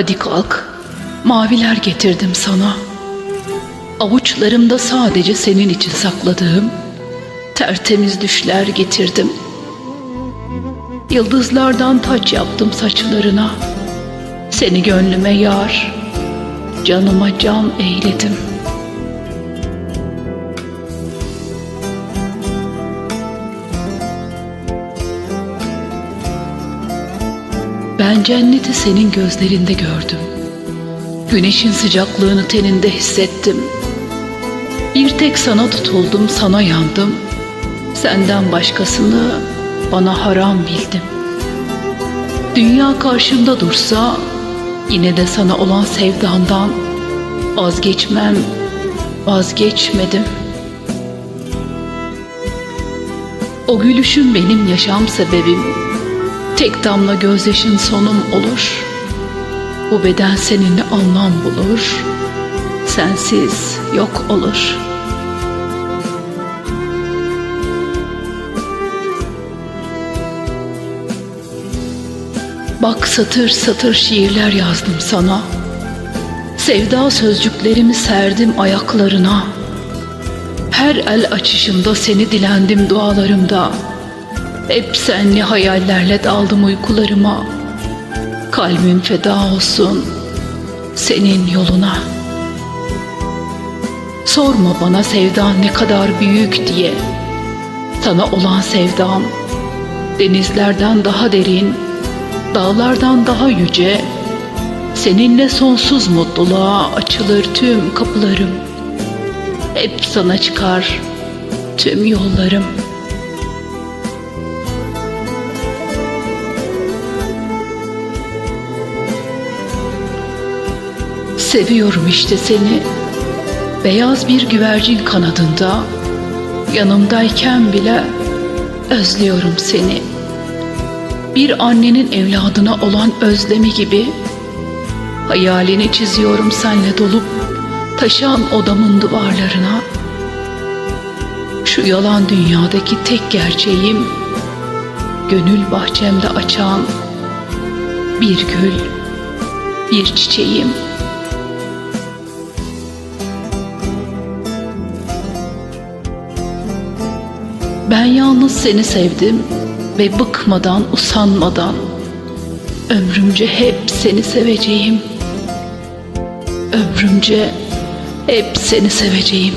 Hadi kalk, maviler getirdim sana. Avuçlarımda sadece senin için sakladığım tertemiz düşler getirdim. Yıldızlardan taç yaptım saçlarına. Seni gönlüme yar, canıma can eyledim. Ben cenneti senin gözlerinde gördüm. Güneşin sıcaklığını teninde hissettim. Bir tek sana tutuldum, sana yandım. Senden başkasını bana haram bildim. Dünya karşımda dursa yine de sana olan sevdandan vazgeçmem, vazgeçmedim. O gülüşün benim yaşam sebebim. Tek damla gözyaşın sonum olur. Bu beden seninle anlam bulur. Sensiz yok olur. Bak satır satır şiirler yazdım sana. Sevda sözcüklerimi serdim ayaklarına. Her el açışımda seni dilendim dualarımda. Hep senli hayallerle daldım uykularıma. Kalbim feda olsun senin yoluna. Sorma bana sevdan ne kadar büyük diye. Sana olan sevdam denizlerden daha derin, dağlardan daha yüce. Seninle sonsuz mutluluğa açılır tüm kapılarım. Hep sana çıkar tüm yollarım. Seviyorum işte seni. Beyaz bir güvercin kanadında yanımdayken bile özlüyorum seni. Bir annenin evladına olan özlemi gibi hayalini çiziyorum senle dolup taşan odamın duvarlarına. Şu yalan dünyadaki tek gerçeğim gönül bahçemde açan bir gül, bir çiçeğim. Ben yalnız seni sevdim ve bıkmadan, usanmadan ömrümce hep seni seveceğim. Ömrümce hep seni seveceğim.